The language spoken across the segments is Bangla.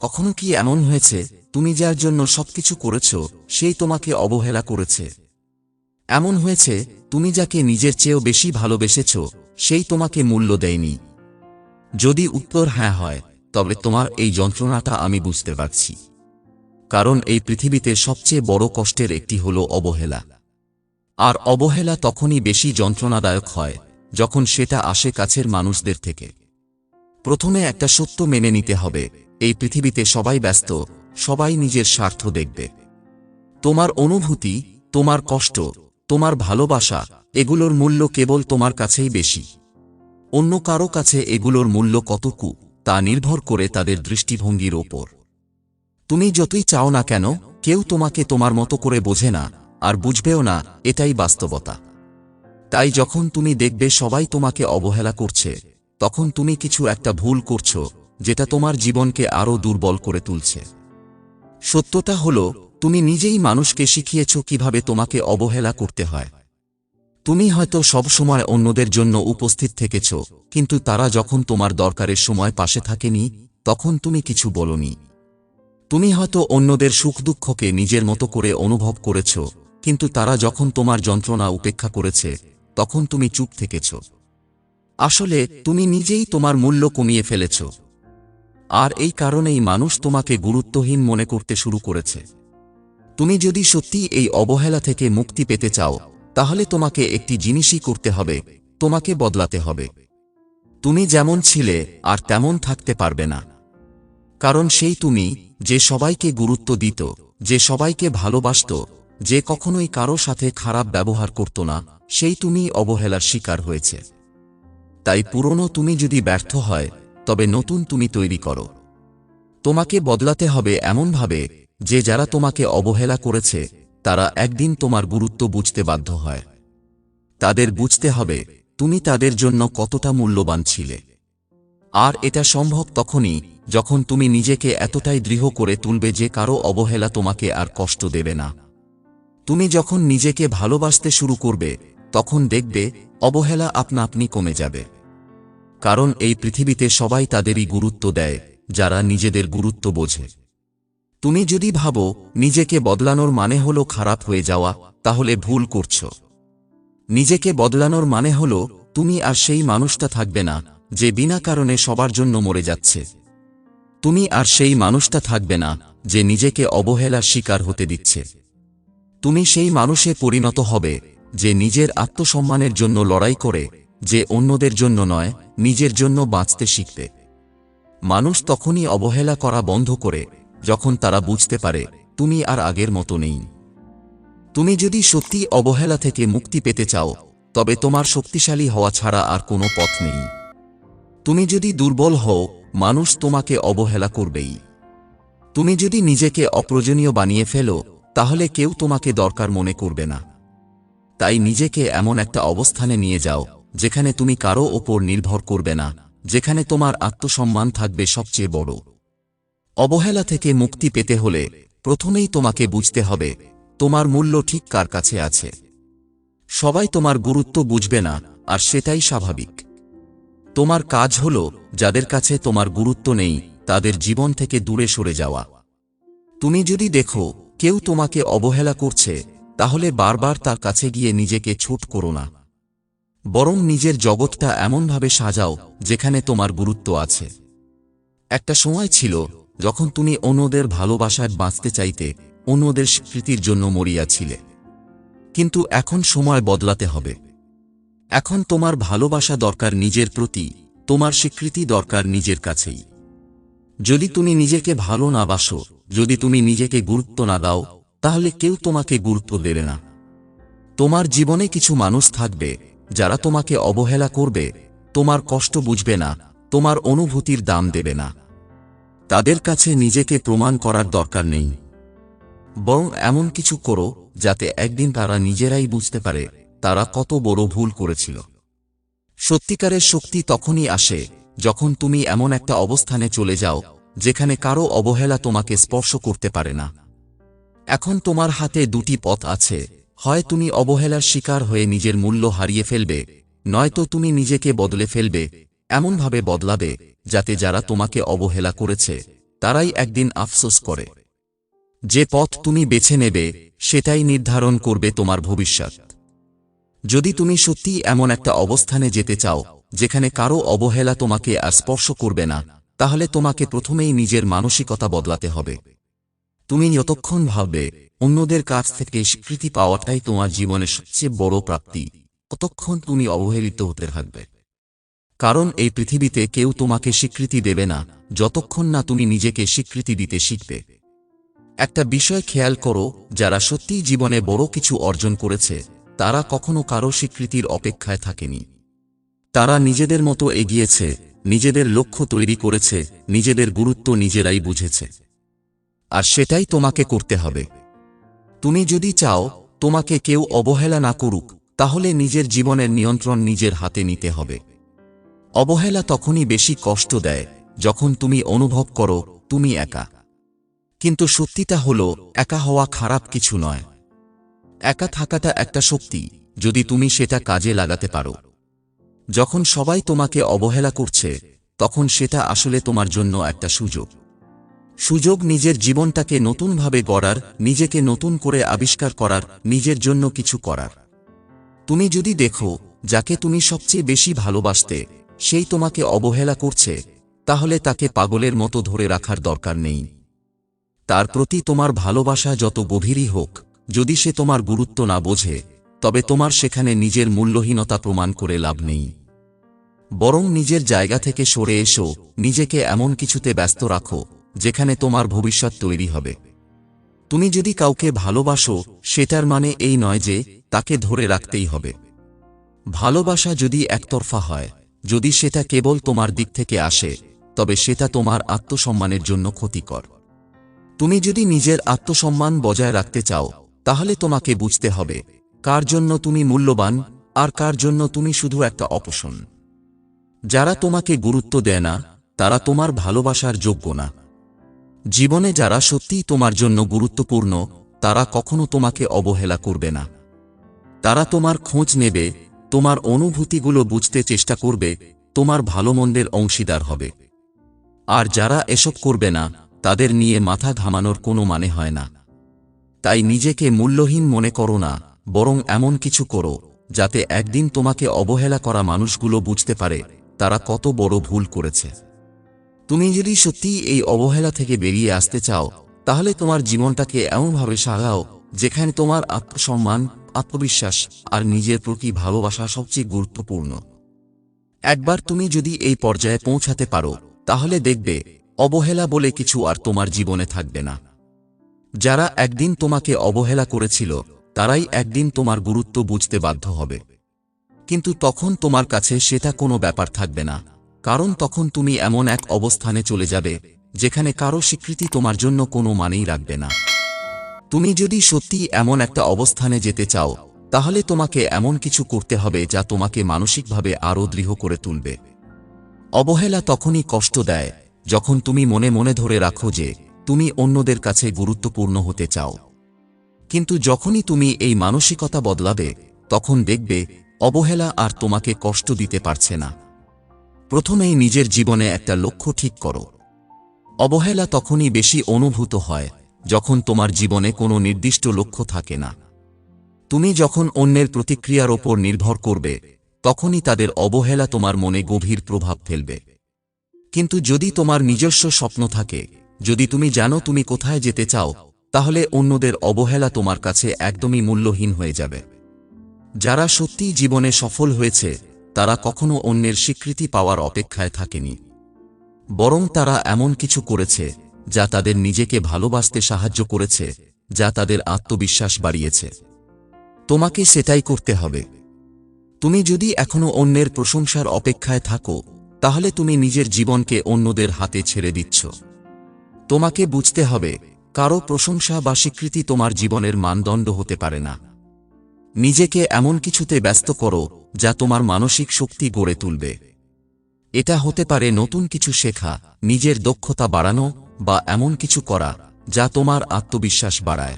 কখনো কি এমন হয়েছে, তুমি যার জন্য সবকিছু করেছ, সেই তোমাকে অবহেলা করেছে? এমন হয়েছে, তুমি যাকে নিজের চেয়েও বেশি ভালোবেসেছ, সেই তোমাকে মূল্য দেয়নি। যদি উত্তর হ্যাঁ হয়, তবে তোমার এই যন্ত্রণাটা আমি বুঝতে পারছি। কারণ এই পৃথিবীতে সবচেয়ে বড় কষ্টের একটি হল অবহেলা। আর অবহেলা তখনই বেশি যন্ত্রণাদায়ক হয়, যখন সেটা আসে কাছের মানুষদের থেকে। প্রথমে একটা সত্য মেনে নিতে হবে এই পৃথিবীতে সবাই ব্যস্ত, সবাই নিজের স্বার্থ দেখবে। তোমার অনুভূতি, তোমার কষ্ট, তোমার ভালোবাসা, এগুলোর মূল্য কেবল তোমার কাছেই বেশি। অন্য কারও কাছে এগুলোর মূল্য কতকু, তা নির্ভর করে তাদের দৃষ্টিভঙ্গির ওপর। তুমি যতই চাও না কেন, কেউ তোমাকে তোমার মতো করে বোঝে না, আর বুঝবেও না, এটাই বাস্তবতা। তাই যখন তুমি দেখবে সবাই তোমাকে অবহেলা করছে, তখন তুমি কিছু একটা ভুল করছ যেটা তোমার জীবনকে আরও দুর্বল করে তুলছে। সত্যতা হল, তুমি নিজেই মানুষকে শিখিয়েছ কীভাবে তোমাকে অবহেলা করতে হয়। তুমি হয়তো সবসময় অন্যদের জন্য উপস্থিত থেকেছ, কিন্তু তারা যখন তোমার দরকারের সময় পাশে থাকেনি, তখন তুমি কিছু বলনি। তুমি হয়তো অন্যদের সুখ দুঃখকে নিজের মতো করে অনুভব করেছ, কিন্তু তারা যখন তোমার যন্ত্রণা উপেক্ষা করেছে, তখন তুমি চুপ থেকেছ। আসলে, তুমি নিজেই তোমার মূল্য কমিয়ে ফেলেছ। আর এই কারণেই মানুষ তোমাকে গুরুত্বহীন মনে করতে শুরু করেছে। তুমি যদি সত্যি এই অবহেলা থেকে মুক্তি পেতে চাও, তাহলে তোমাকে একটি জিনিসই করতে হবে, তোমাকে বদলাতে হবে। তুমি যেমন ছিলে আর তেমন থাকতে পারবে না। কারণ সেই তুমি, যে সবাইকে গুরুত্ব দিত, যে সবাইকে ভালোবাসত, যে কখনোই কারও সাথে খারাপ ব্যবহার করত না, সেই তুমি অবহেলার শিকার হয়েছে। তাই পুরনো তুমি যদি ব্যর্থ হয় তবে নতুন তুমি তৈরি করো। তোমাকে বদলাতে হবে এমনভাবে যে যারা তোমাকে অবহেলা করেছে, তারা একদিন তোমার গুরুত্ব বুঝতে বাধ্য হয়। তাদের বুঝতে হবে, তুমি তাদের জন্য কতটা মূল্যবান ছিলে। আর এটা সম্ভব তখনই যখন তুমি নিজেকে এতটাই দৃঢ় করে তুলবে যে কারও অবহেলা তোমাকে আর কষ্ট দেবে না। তুমি যখন নিজেকে ভালোবাসতে শুরু করবে, তখন দেখবে অবহেলা আপনা আপনি কমে যাবে। কারণ এই পৃথিবীতে সবাই তাদেরই গুরুত্ব দেয়, যারা নিজেদের গুরুত্ব বোঝে। তুমি যদি ভাবো, নিজেকে বদলানোর মানে হলো খারাপ হয়ে যাওয়া, তাহলে ভুল করছ। নিজেকে বদলানোর মানে হলো, তুমি আর সেই মানুষটা থাকবে না, যে বিনা কারণে সবার জন্য মরে যাচ্ছে। তুমি আর সেই মানুষটা থাকবে না, যে নিজেকে অবহেলার শিকার হতে দিচ্ছে। তুমি সেই মানুষে পরিণত হবে, যে নিজের আত্মসম্মানের জন্য লড়াই করে যে অন্যদের জন্য নয়, নিজের জন্য বাঁচতে শিখতে মানুষ তখনই অবহেলা করা বন্ধ করে, যখন তারা বুঝতে পারে, তুমি আর আগের মতো নেই। তুমি যদি সত্যি অবহেলা থেকে মুক্তি পেতে চাও, তবে তোমার শক্তিশালী হওয়া ছাড়া আর কোনো পথ নেই। তুমি যদি দুর্বল হও, মানুষ তোমাকে অবহেলা করবেই। তুমি যদি নিজেকে অপ্রয়োজনীয় বানিয়ে ফেলো, তাহলে কেউ তোমাকে দরকার মনে করবে না। তাই নিজেকে এমন একটা অবস্থানে নিয়ে যাও যেখানে তুমি কারও ওপর নির্ভর করবে না, যেখানে তোমার আত্মসম্মান থাকবে সবচেয়ে বড়। অবহেলা থেকে মুক্তি পেতে হলে প্রথমেই তোমাকে বুঝতে হবে, তোমার মূল্য ঠিক কার কাছে আছে। সবাই তোমার গুরুত্ব বুঝবে না, আর সেটাই স্বাভাবিক। তোমার কাজ হল যাদের কাছে তোমার গুরুত্ব নেই, তাদের জীবন থেকে দূরে সরে যাওয়া। তুমি যদি দেখো কেউ তোমাকে অবহেলা করছে, তাহলে বারবার তার কাছে গিয়ে নিজেকে ছোট করো না। বরং নিজের জগৎটা এমনভাবে সাজাও যেখানে তোমার গুরুত্ব আছে। একটা সময় ছিল যখন তুমি অন্যদের ভালোবাসায় বাঁচতে চাইতে অন্যদের স্বীকৃতির জন্য মরিয়াছিলে কিন্তু এখন সময় বদলাতে হবে। এখন তোমার ভালোবাসা দরকার নিজের প্রতি, তোমার স্বীকৃতি দরকার নিজের কাছেই। যদি তুমি নিজেকে ভালো না বাসো, যদি তুমি নিজেকে গুরুত্ব না দাও, তাহলে কেউ তোমাকে গুরুত্ব দেবে না। তোমার জীবনে কিছু মানুষ থাকবে যারা তোমাকে অবহেলা করবে, তোমার কষ্ট বুঝবে না, তোমার অনুভূতির দাম দেবে না। তাদের কাছে নিজেকে প্রমাণ করার দরকার নেই। বরং এমন কিছু করো, যাতে একদিন তারা নিজেরাই বুঝতে পারে, তারা কত বড় ভুল করেছিল। সত্যিকারের শক্তি তখনই আসে, যখন তুমি এমন একটা অবস্থানে চলে যাও, যেখানে কারও অবহেলা তোমাকে স্পর্শ করতে পারে না। এখন তোমার হাতে দুটি পথ আছে হয় তুমি অবহেলার শিকার হয়ে নিজের মূল্য হারিয়ে ফেলবে, নয়তো তুমি নিজেকে বদলে ফেলবে, এমনভাবে বদলাবে, যাতে যারা তোমাকে অবহেলা করেছে, তারাই একদিন আফসোস করে। যে পথ তুমি বেছে নেবে, সেটাই নির্ধারণ করবে তোমার ভবিষ্যৎ। যদি তুমি সত্যিই এমন একটা অবস্থানে যেতে চাও, যেখানে কারও অবহেলা তোমাকে আর স্পর্শ করবে না, তাহলে তোমাকে প্রথমেই নিজের মানসিকতা বদলাতে হবে। তুমি যতক্ষণ ভাববে অন্যদের কাছ থেকে স্বীকৃতি পাওয়াটাই তোমার জীবনের সবচেয়ে বড় প্রাপ্তি। কতক্ষণ তুমি অবহেলিত হতে থাকবে। কারণ এই পৃথিবীতে কেউ তোমাকে স্বীকৃতি দেবে না, যতক্ষণ না তুমি নিজেকে স্বীকৃতি দিতে শিখবে। একটা বিষয় খেয়াল করো, যারা সত্যিই জীবনে বড় কিছু অর্জন করেছে, তারা কখনো কারও স্বীকৃতির অপেক্ষায় থাকেনি। তারা নিজেদের মতো এগিয়েছে, নিজেদের লক্ষ্য তৈরি করেছে, নিজেদের গুরুত্ব নিজেরাই বুঝেছে। আর সেটাই তোমাকে করতে হবে। তুমি যদি চাও, তোমাকে কেউ অবহেলা না করুক, তাহলে নিজের জীবনের নিয়ন্ত্রণ নিজের হাতে নিতে হবে। অবহেলা তখনই বেশি কষ্ট দেয়, যখন তুমি অনুভব করো, তুমি একা। কিন্তু সত্যিটা হল, একা হওয়া খারাপ কিছু নয়। একা থাকাটা একটা শক্তি, যদি তুমি সেটা কাজে লাগাতে পারো। যখন সবাই তোমাকে অবহেলা করছে, তখন সেটা আসলে তোমার জন্য একটা সুযোগ। সুযোগ নিজের জীবনটাকে নতুনভাবে গড়ার, নিজেকে নতুন করে আবিষ্কার করার, নিজের জন্য কিছু করার। তুমি যদি দেখো, যাকে তুমি সবচেয়ে বেশি ভালোবাসতে, সেই তোমাকে অবহেলা করছে, তাহলে তাকে পাগলের মতো ধরে রাখার দরকার নেই। তার প্রতি তোমার ভালোবাসা যত গভীরই হোক, যদি সে তোমার গুরুত্ব না বোঝে, তবে তোমার সেখানে নিজের মূল্যহীনতা প্রমাণ করে লাভ নেই। বরং নিজের জায়গা থেকে সরে এসো, নিজেকে এমন কিছুতে ব্যস্ত রাখো যেখানে তোমার ভবিষ্যৎ তৈরি হবে। তুমি যদি কাউকে ভালোবাসো, সেটার মানে এই নয় যে তাকে ধরে রাখতেই হবে। ভালোবাসা যদি একতরফা হয়, যদি সেটা কেবল তোমার দিক থেকে আসে, তবে সেটা তোমার আত্মসম্মানের জন্য ক্ষতিকর। তুমি যদি নিজের আত্মসম্মান বজায় রাখতে চাও, তাহলে তোমাকে বুঝতে হবে, কার জন্য তুমি মূল্যবান, আর কার জন্য তুমি শুধু একটা অপশন। যারা তোমাকে গুরুত্ব দেয় না, তারা তোমার ভালোবাসার যোগ্য না। জীবনে যারা সত্যিই তোমার জন্য গুরুত্বপূর্ণ, তারা কখনো তোমাকে অবহেলা করবে না। তারা তোমার খোঁজ নেবে, তোমার অনুভূতিগুলো বুঝতে চেষ্টা করবে, তোমার ভালো মন্দের অংশীদার হবে। আর যারা এসব করবে না, তাদের নিয়ে মাথা ঘামানোর কোনো মানে হয় না। তাই নিজেকে মূল্যহীন মনে করো না, বরং এমন কিছু করো, যাতে একদিন তোমাকে অবহেলা করা মানুষগুলো বুঝতে পারে, তারা কত বড় ভুল করেছে। তুমি যদি সত্যি এই অবহেলা থেকে বেরিয়ে আসতে চাও, তাহলে তোমার জীবনটাকে এমনভাবে সাজাও, যেখানে তোমার আত্মসম্মান, আত্মবিশ্বাস আর নিজের প্রতি ভালোবাসা সবচেয়ে গুরুত্বপূর্ণ। একবার তুমি যদি এই পর্যায়ে পৌঁছাতে পারো, তাহলে দেখবে, অবহেলা বলে কিছু আর তোমার জীবনে থাকবে না। যারা একদিন তোমাকে অবহেলা করেছিল, তারাই একদিন তোমার গুরুত্ব বুঝতে বাধ্য হবে। কিন্তু তখন তোমার কাছে সেটা কোনো ব্যাপার থাকবে না। কারণ তখন তুমি এমন এক অবস্থানে চলে যাবে, যেখানে কারও স্বীকৃতি তোমার জন্য কোনো মানেই রাখবে না। তুমি যদি সত্যি এমন একটা অবস্থানে যেতে চাও, তাহলে তোমাকে এমন কিছু করতে হবে যা তোমাকে মানসিকভাবে আরও দৃঢ় করে তুলবে। অবহেলা তখনই কষ্ট দেয়, যখন তুমি মনে মনে ধরে রাখো যে তুমি অন্যদের কাছে গুরুত্বপূর্ণ হতে চাও। কিন্তু যখনই তুমি এই মানসিকতা বদলাবে, তখন দেখবে অবহেলা আর তোমাকে কষ্ট দিতে পারছে না। প্রথমেই নিজের জীবনে একটা লক্ষ্য ঠিক করো। অবহেলা তখনই বেশি অনুভূত হয়, যখন তোমার জীবনে কোনো নির্দিষ্ট লক্ষ্য থাকে না। তুমি যখন অন্যের প্রতিক্রিয়ার ওপর নির্ভর করবে, তখনই তাদের অবহেলা তোমার মনে গভীর প্রভাব ফেলবে। কিন্তু যদি তোমার নিজস্ব স্বপ্ন থাকে, যদি তুমি জানো তুমি কোথায় যেতে চাও, তাহলে অন্যদের অবহেলা তোমার কাছে একদমই মূল্যহীন হয়ে যাবে। যারা সত্যিই জীবনে সফল হয়েছে তারা কখনো অন্যের স্বীকৃতি পাওয়ার অপেক্ষায় থাকেনি। বরং তারা এমন কিছু করেছে, যা তাদের নিজেকে ভালোবাসতে সাহায্য করেছে, যা তাদের আত্মবিশ্বাস বাড়িয়েছে। তোমাকে সেটাই করতে হবে। তুমি যদি এখনও অন্যের প্রশংসার অপেক্ষায় থাকো, তাহলে তুমি নিজের জীবনকে অন্যদের হাতে ছেড়ে দিচ্ছ। তোমাকে বুঝতে হবে, কারও প্রশংসা বা স্বীকৃতি তোমার জীবনের মানদণ্ড হতে পারে না। নিজেকে এমন কিছুতে ব্যস্ত করো, যা তোমার মানসিক শক্তি গড়ে তুলবে। এটা হতে পারে নতুন কিছু শেখা, নিজের দক্ষতা বাড়ানো, বা এমন কিছু করা, যা তোমার আত্মবিশ্বাস বাড়ায়।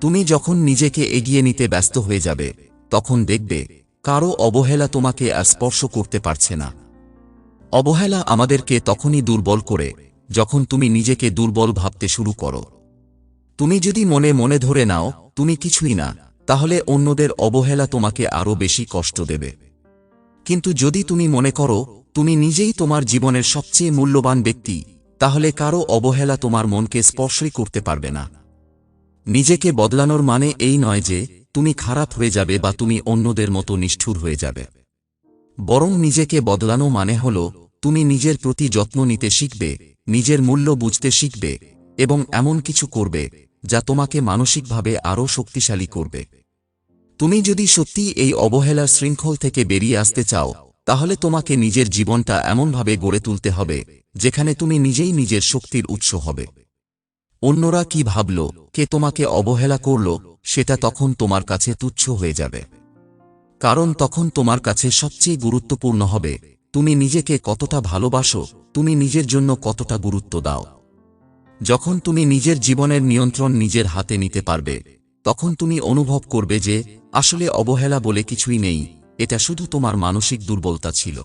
তুমি যখন নিজেকে এগিয়ে নিতে ব্যস্ত হয়ে যাবে, তখন দেখবে, কারও অবহেলা তোমাকে আর স্পর্শ করতে পারছে না। অবহেলা আমাদেরকে তখনই দুর্বল করে, যখন তুমি নিজেকে দুর্বল ভাবতে শুরু করো। তুমি যদি মনে মনে ধরে নাও, তুমি কিছুই না তাহলে অন্যদের অবহেলা তোমাকে আরও বেশি কষ্ট দেবে। কিন্তু যদি তুমি মনে করো, তুমি নিজেই তোমার জীবনের সবচেয়ে মূল্যবান ব্যক্তি, তাহলে কারও অবহেলা তোমার মনকে স্পর্শই করতে পারবে না। নিজেকে বদলানোর মানে এই নয় যে, তুমি খারাপ হয়ে যাবে বা তুমি অন্যদের মতো নিষ্ঠুর হয়ে যাবে। বরং নিজেকে বদলানো মানে হল, তুমি নিজের প্রতি যত্ন নিতে শিখবে, নিজের মূল্য বুঝতে শিখবে, এবং এমন কিছু করবে যা তোমাকে মানসিকভাবে আরও শক্তিশালী করবে। তুমি যদি সত্যি এই অবহেলার শৃঙ্খল থেকে বেরিয়ে আসতে চাও, তাহলে তোমাকে নিজের জীবনটা এমনভাবে গড়ে তুলতে হবে, যেখানে তুমি নিজেই নিজের শক্তির উৎস হবে। অন্যরা কি ভাবল, কে তোমাকে অবহেলা করল, সেটা তখন তোমার কাছে তুচ্ছ হয়ে যাবে। কারণ তখন তোমার কাছে সবচেয়ে গুরুত্বপূর্ণ হবে, তুমি নিজেকে কতটা ভালোবাসো, তুমি নিজের জন্য কতটা গুরুত্ব দাও। যখন তুমি নিজের জীবনের নিয়ন্ত্রণ নিজের হাতে নিতে পারবে, তখন তুমি অনুভব করবে যে, আসলে অবহেলা বলে কিছুই নেই, এটা শুধু তোমার মানসিক দুর্বলতা ছিল।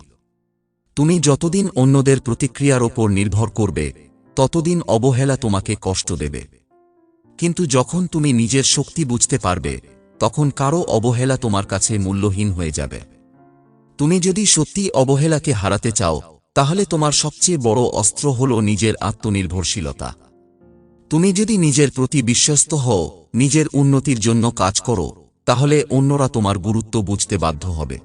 তুমি যতদিন অন্যদের প্রতিক্রিয়ার ওপর নির্ভর করবে, ততদিন অবহেলা তোমাকে কষ্ট দেবে। কিন্তু যখন তুমি নিজের শক্তি বুঝতে পারবে, তখন কারও অবহেলা তোমার কাছে মূল্যহীন হয়ে যাবে। তুমি যদি সত্যি অবহেলাকে হারাতে চাও, তাহলে তোমার সবচেয়ে বড় অস্ত্র হল নিজের আত্মনির্ভরশীলতা। তুমি যদি নিজের প্রতি বিশ্বস্ত হও, নিজের উন্নতির জন্য কাজ করো, তাহলে অন্যরা তোমার গুরুত্ব বুঝতে বাধ্য হবে।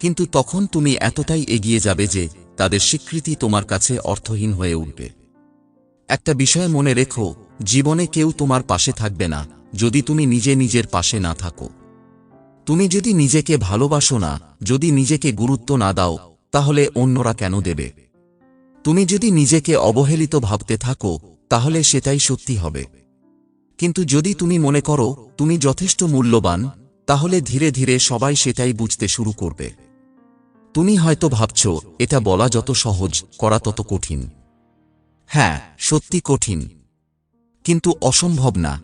কিন্তু তখন তুমি এতটাই এগিয়ে যাবে যে তাদের স্বীকৃতি তোমার কাছে অর্থহীন হয়ে উঠবে। একটা বিষয় মনে রেখো, জীবনে কেউ তোমার পাশে থাকবে না, যদি তুমি নিজে নিজের পাশে না থাকো। তুমি যদি নিজেকে ভালোবাসো না, যদি নিজেকে গুরুত্ব না দাও, তাহলে অন্যরা কেন দেবে? তুমি যদি নিজেকে অবহেলিত ভাবতে থাকো তাহলে সেটাই সত্যি হবে। কিন্তু যদি তুমি মনে করো, তুমি যথেষ্ট মূল্যবান, তাহলে ধীরে ধীরে সবাই সেটাই বুঝতে শুরু করবে। তুমি হয়তো ভাবছ, এটা বলা যত সহজ, করা তত কঠিন। হ্যাঁ সত্যি কঠিন। কিন্তু অসম্ভব না।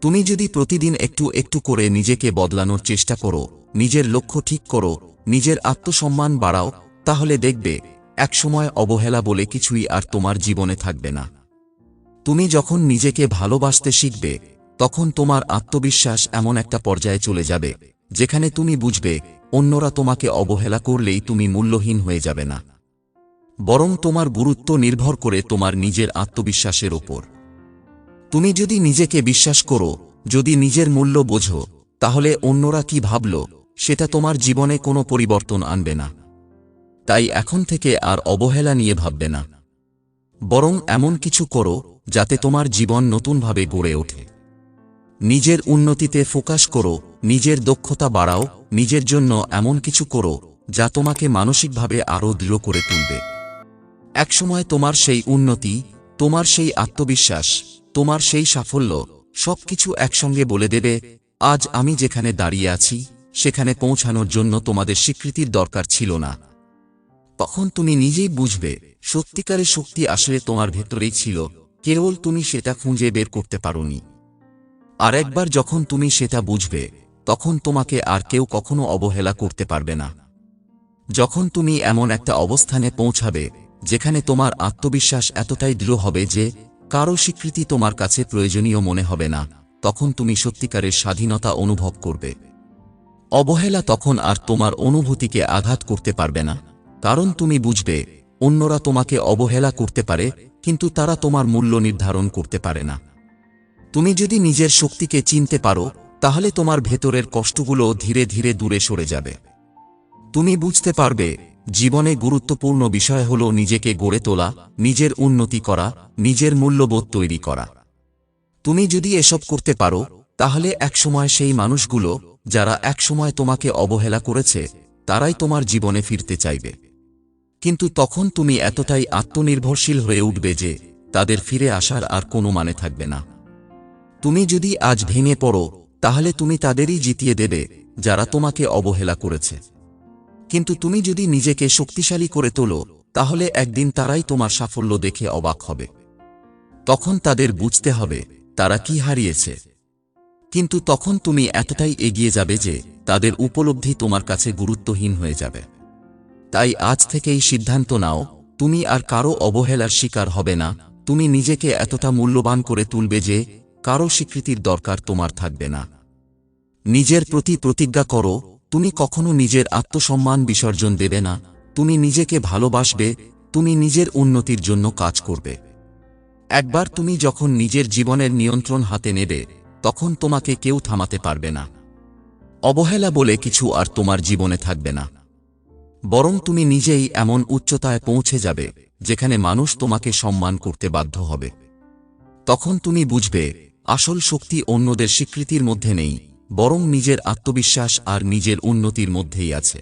তুমি যদি প্রতিদিন একটু একটু করে নিজেকে বদলানোর চেষ্টা করো, নিজের লক্ষ্য ঠিক করো, নিজের আত্মসম্মান বাড়াও, তাহলে দেখবে, একসময় অবহেলা বলে কিছুই আর তোমার জীবনে থাকবে না। তুমি যখন নিজেকে ভালোবাসতে শিখবে, তখন তোমার আত্মবিশ্বাস এমন একটা পর্যায়ে চলে যাবে, যেখানে তুমি বুঝবে, অন্যরা তোমাকে অবহেলা করলেই তুমি মূল্যহীন হয়ে যাবে না। বরং তোমার গুরুত্ব নির্ভর করে তোমার নিজের আত্মবিশ্বাসের ওপর। তুমি যদি নিজেকে বিশ্বাস করো, যদি নিজের মূল্য বোঝো, তাহলে অন্যরা কি ভাবল, সেটা তোমার জীবনে কোনো পরিবর্তন আনবে না। তাই এখন থেকে আর অবহেলা নিয়ে ভাববে না। বরং এমন কিছু করো যাতে তোমার জীবন নতুনভাবে গড়ে ওঠে। নিজের উন্নতিতে ফোকাস করো, নিজের দক্ষতা বাড়াও, নিজের জন্য এমন কিছু করো, যা তোমাকে মানসিকভাবে আরও দৃঢ় করে তুলবে। একসময় তোমার সেই উন্নতি, তোমার সেই আত্মবিশ্বাস, তোমার সেই সাফল্য, সবকিছু একসঙ্গে বলে দেবে, আজ আমি যেখানে দাঁড়িয়ে আছি, সেখানে পৌঁছানোর জন্য তোমাদের স্বীকৃতির দরকার ছিল না। তখন তুমি নিজেই বুঝবে, সত্যিকারের শক্তি আসলে তোমার ভেতরেই ছিল। কেবল তুমি সেটা খুঁজে বের করতে পারোনি। আর একবার যখন তুমি সেটা বুঝবে, তখন তোমাকে আর কেউ কখনো অবহেলা করতে পারবে না। যখন তুমি এমন একটা অবস্থানে পৌঁছাবে, যেখানে তোমার আত্মবিশ্বাস এতটাই দৃঢ় হবে যে, কারও স্বীকৃতি তোমার কাছে প্রয়োজনীয় মনে হবে না, তখন তুমি সত্যিকারের স্বাধীনতা অনুভব করবে। অবহেলা তখন আর তোমার অনুভূতিকে আঘাত করতে পারবে না, কারণ তুমি বুঝবে, অন্যরা তোমাকে অবহেলা করতে পারে কিন্তু তারা তোমার মূল্য নির্ধারণ করতে পারে না। তুমি যদি নিজের শক্তিকে চিনতে পারো, তাহলে তোমার ভেতরের কষ্টগুলো ধীরে ধীরে দূরে সরে যাবে। তুমি বুঝতে পারবে, জীবনে গুরুত্বপূর্ণ বিষয় হল নিজেকে গড়ে তোলা, নিজের উন্নতি করা, নিজের মূল্যবোধ তৈরি করা। তুমি যদি এসব করতে পারো, তাহলে একসময় সেই মানুষগুলো, যারা একসময় তোমাকে অবহেলা করেছে, তারাই তোমার জীবনে ফিরতে চাইবে। কিন্তু তখন তুমি এতটাই আত্মনির্ভরশীল হয়ে উঠবে যে তাদের ফিরে আসার আর কোনো মানে থাকবে না। তুমি যদি আজ ভেঙে পড়ো, তাহলে তুমি তাদেরই জিতিয়ে দেবে, যারা তোমাকে অবহেলা করেছে। কিন্তু তুমি যদি নিজেকে শক্তিশালী করে তোলো, তাহলে একদিন তারাই তোমার সাফল্য দেখে অবাক হবে। তখন তাদের বুঝতে হবে, তারা কি হারিয়েছে। কিন্তু তখন তুমি এতটাই এগিয়ে যাবে যে তাদের উপলব্ধি তোমার কাছে গুরুত্বহীন হয়ে যাবে। তাই আজ থেকেই সিদ্ধান্ত নাও, তুমি আর কারও অবহেলার শিকার হবে না, তুমি নিজেকে এতটা মূল্যবান করে তুলবে যে, কারও স্বীকৃতির দরকার তোমার থাকবে না। নিজের প্রতি প্রতিজ্ঞা করো, তুমি কখনো নিজের আত্মসম্মান বিসর্জন দেবে না, তুমি নিজেকে ভালোবাসবে, তুমি নিজের উন্নতির জন্য কাজ করবে। একবার তুমি যখন নিজের জীবনের নিয়ন্ত্রণ হাতে নেবে, তখন তোমাকে কেউ থামাতে পারবে না। অবহেলা বলে কিছু আর তোমার জীবনে থাকবে না। বরং তুমি নিজেই এমন উচ্চতায় পৌঁছে যাবে, যেখানে মানুষ তোমাকে সম্মান করতে বাধ্য হবে। তখন তুমি বুঝবে, আসল শক্তি অন্যদের স্বীকৃতির মধ্যে নেই, বরং নিজের আত্মবিশ্বাস আর নিজের উন্নতির মধ্যেই আছে।